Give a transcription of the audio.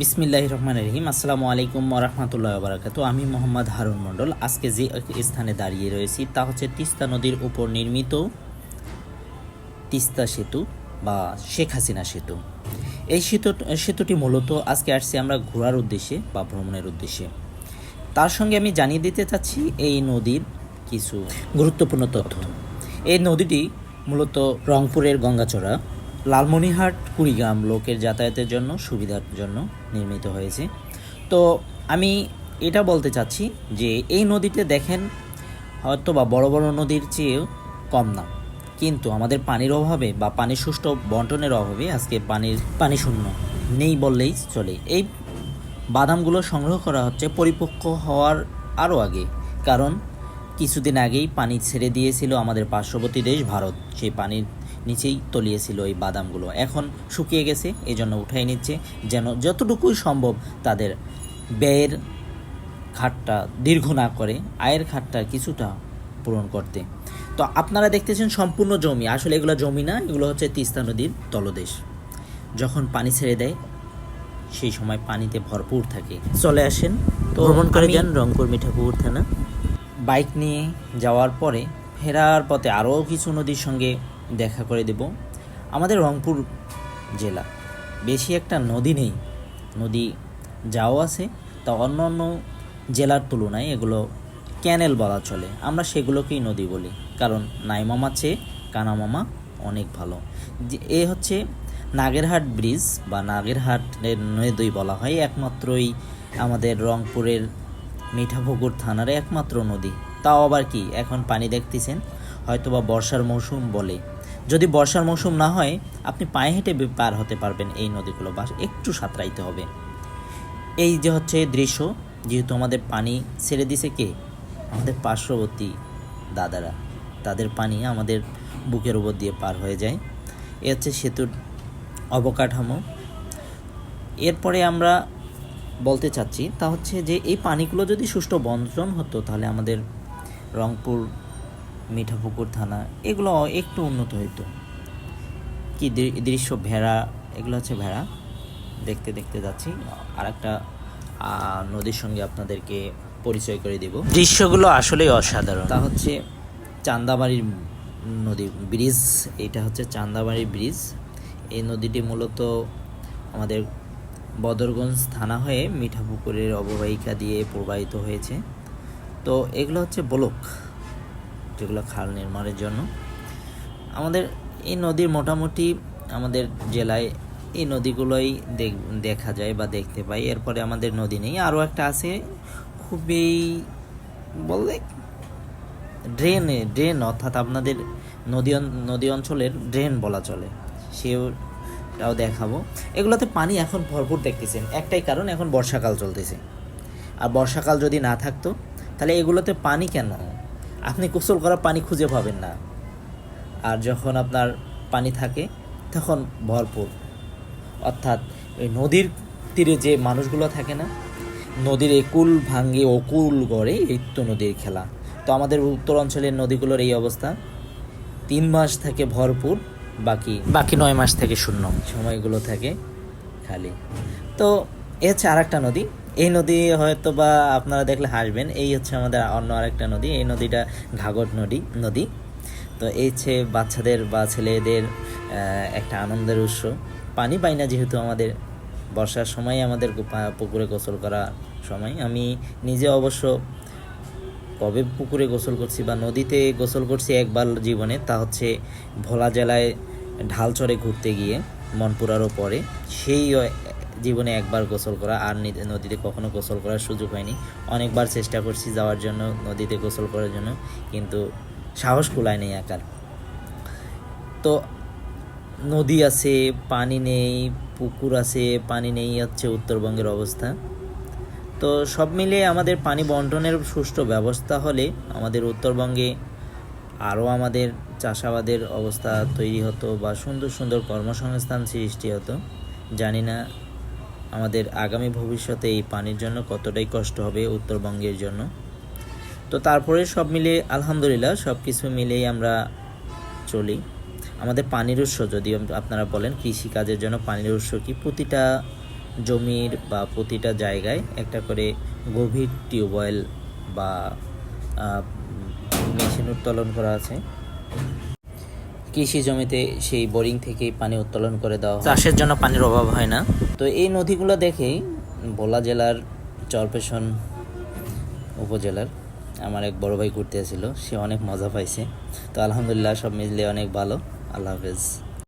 বিসমিল্লাহ রহমান রহিম। আসসালামু আলাইকুম রহমতুল্লাহ বারাকাতু। আমি মোহাম্মদ হারুন মণ্ডল। আজকে যে স্থানে দাঁড়িয়ে রয়েছি তা হচ্ছে তিস্তা নদীর উপর নির্মিত তিস্তা সেতু বা শেখ হাসিনা সেতু। এই সেতু, সেতুটি মূলত আজকে আসছি আমরা ঘোরার উদ্দেশ্যে বা ভ্রমণের উদ্দেশ্যে। তার সঙ্গে আমি জানিয়ে দিতে চাচ্ছি এই নদীর কিছু গুরুত্বপূর্ণ তথ্য। এই নদীটি মূলত রংপুরের গঙ্গাচড়া লালমনিরহাট, কুড়িগ্রাম লোকের যাতায়াতের জন্য, সুবিধার জন্য নির্মিত হয়েছে। তো আমি এটা বলতে চাচ্ছি যে এই নদীতে দেখেন, হয়তো বা বড় বড় নদীর চেয়েও কম না। কিন্তু আমাদের পানির অভাবে বা পানির সুষ্ঠু বন্টনের অভাবে আজকে পানির, পানি শূন্য নেই বললেই চলে। এই বাদামগুলো সংগ্রহ করা হচ্ছে পরিপক্ক হওয়ার আরও আগে। কারণ কিছুদিন আগেই পানি ছেড়ে দিয়েছিল আমাদের পার্শ্ববর্তী দেশ ভারত। সেই পানির নিচেই তলিয়েছিল এই বাদামগুলো। এখন শুকিয়ে গেছে এই জন্য উঠাই নিচ্ছে যেন যতটুকুই সম্ভব তাদের ব্যয়ের খাটটা দীর্ঘ না করে আয়ের খাটটা কিছুটা পূরণ করতে। তো আপনারা দেখতেছেন সম্পূর্ণ জমি আসলে এগুলো জমি না এগুলো হচ্ছে তিস্তা নদীর তলদেশ। যখন পানি ছেড়ে দেয় সেই সময় পানিতে ভরপুর থাকে। চলে আসেন তো ভ্রমণ করে যান রংপুর মিঠাপুর থানা। বাইক নিয়ে যাওয়ার পরে ফেরার পথে আরও কিছু নদীর সঙ্গে দেখা করে দেব। আমাদের রংপুর জেলা। বেশি একটা নদী নেই। নদী যাও আছে, তা অন্য অন্য জেলার তুলনায় এগুলো ক্যানেল বলা চলে। আমরা সেগুলোকেই নদী বলি। কারণ নাইমামা চেয়ে কানামামা অনেক ভালো। এ হচ্ছে নাগেরহাট ব্রিজ বা নাগেরহাটের নদী বলা হয়। একমাত্রই আমাদের রংপুরের মিঠাপুকুর থানার একমাত্র নদী। তাও আবার কি? এখন পানি দেখতেছেন। হয়তোবা বর্ষার মৌসুম বলে। যদি বর্ষার মৌসুম না হয়, আপনি পায়ে হেঁটে পার হতে পারবেন এই নদীগুলো, বা একটু সাঁতরাইতে হবে। এই যে হচ্ছে দৃশ্য, যেহেতু আমাদের পানি ছেড়ে দিছে কে? আমাদের পার্শ্ববর্তী দাদারা। তাদের পানি আমাদের বুকের উপর দিয়ে পার হয়ে যায়। এ হচ্ছে সেতুর অবকাঠামো। এরপরে আমরা বলতে চাচ্ছি, তা হচ্ছে যে এই পানিগুলো যদি সুষ্ঠু বন্টন হতো, তাহলে আমাদের রংপুর মিঠাপুকুর থানা এগুলো একটু উন্নত হইতো। কি দৃশ্য ভেড়া এগুলো হচ্ছে ভেড়া। দেখতে দেখতে যাচ্ছি। আর একটা নদীর সঙ্গে আপনাদেরকে পরিচয় করে দেব। দৃশ্যগুলো আসলেই অসাধারণ। তা হচ্ছে চান্দাবাড়ির নদী ব্রিজ। এটা হচ্ছে চান্দাবাড়ির ব্রিজ। এই নদীটি মূলত আমাদের বদরগঞ্জ থানা হয়ে মিঠাপুকুরের অববাহিকা দিয়ে প্রবাহিত হয়েছে। তো এগুলো হচ্ছে ব্লক। যেগুলো খাল নির্মাণের জন্য। আমাদের এই নদীর মোটামুটি আমাদের জেলায় এই নদীগুলোই দেখ- যায় বা দেখতে পাই। এরপরে আমাদের নদী নেই। আরও একটা আছে খুবই বললে ড্রেনে, ড্রেন অর্থাৎ আপনাদের নদী নদী অঞ্চলের ড্রেন বলা চলে। সেটাও দেখাবো। এগুলোতে পানি এখন ভরপুর দেখতেছেন। একটাই কারণ এখন বর্ষাকাল চলতেছে। আর বর্ষাকাল যদি না থাকতো, তাহলে এগুলোতে পানি কেন? আপনি গোসল করা পানি খুঁজে পাবেন না। আর যখন আপনার পানি থাকে, তখন ভরপুর। অর্থাৎ ওই নদীর তীরে যে মানুষগুলো থাকে না, নদীর একুল ভাঙ্গে অকুল গড়ে এই তো নদীর খেলা। তো আমাদের উত্তর অঞ্চলের নদীগুলোর এই অবস্থা। তিন মাস থাকে ভরপুর, বাকি বাকি নয় মাস থেকে শূন্য। সময়গুলো থাকে খালি। তো এ হচ্ছে আর একটা নদী। এই নদী হয়তো বা আপনারা দেখলে হাসবেন। এই হচ্ছে আমাদের অন্য আরেকটা নদী। এই নদীটা ঘাগর নদী নদী। তো এই হচ্ছে বাচ্চাদের বা ছেলেদের একটা আনন্দের উৎস। পানি পাই না যেহেতু আমাদের। বর্ষার সময় আমাদের পুকুরে গোসল করা সময়। আমি নিজে অবশ্য কবে পুকুরে গোসল করছি বা নদীতে গোসল করছি একবার জীবনে, তা হচ্ছে ভোলা জেলায় ঢালচরে ঘুরতে গিয়ে মনপুরারও পরে। সেই জীবনে একবার গোসল করা আর নদীতে কখনো গোসল করার সুযোগ হয়নি। অনেকবার চেষ্টা করছি যাওয়ার জন্য, নদীতে গোসল করার জন্য, কিন্তু সাহস কুলায় নেই একার। তো নদী আছে, পানি নেই, পুকুর আছে, পানি নেই, হচ্ছে উত্তরবঙ্গের অবস্থা। তো সব মিলিয়ে আমাদের পানি বন্টনের সুষ্ঠু ব্যবস্থা হলে আমাদের উত্তরবঙ্গে আরও আমাদের চাষাবাদের অবস্থা তৈরি হতো বা সুন্দর সুন্দর কর্মসংস্থান সৃষ্টি হতো। জানি না আমাদের আগামী ভবিষ্যতে এই পানির জন্য কতটাই কষ্ট হবে উত্তরবঙ্গের জন্য। তো তারপরে সব মিলে আলহামদুলিল্লাহ সব কিছু মিলেই আমরা চলি। আমাদের পানির উৎস যদি আপনারা বলেন কৃষি কাজের জন্য পানির উৎস কি, প্রতিটা জমির বা প্রতিটা জায়গায় একটা করে গভীর টিউবওয়েল বা মেশিন উত্তোলন করা আছে। কৃষি জমিতে সেই বোরিং থেকেই পানি উত্তোলন করে দেওয়া চাষের জন্য পানির অভাব হয় না। তো এই নদীগুলো দেখেই ভোলা জেলার চরপেশন উপজেলার আমার এক বড় ভাই ঘুরতে আসছিল সে অনেক মজা পাইছে। তো আলহামদুলিল্লাহ সব মিলিয়ে অনেক ভালো। আল্লাহ হাফেজ।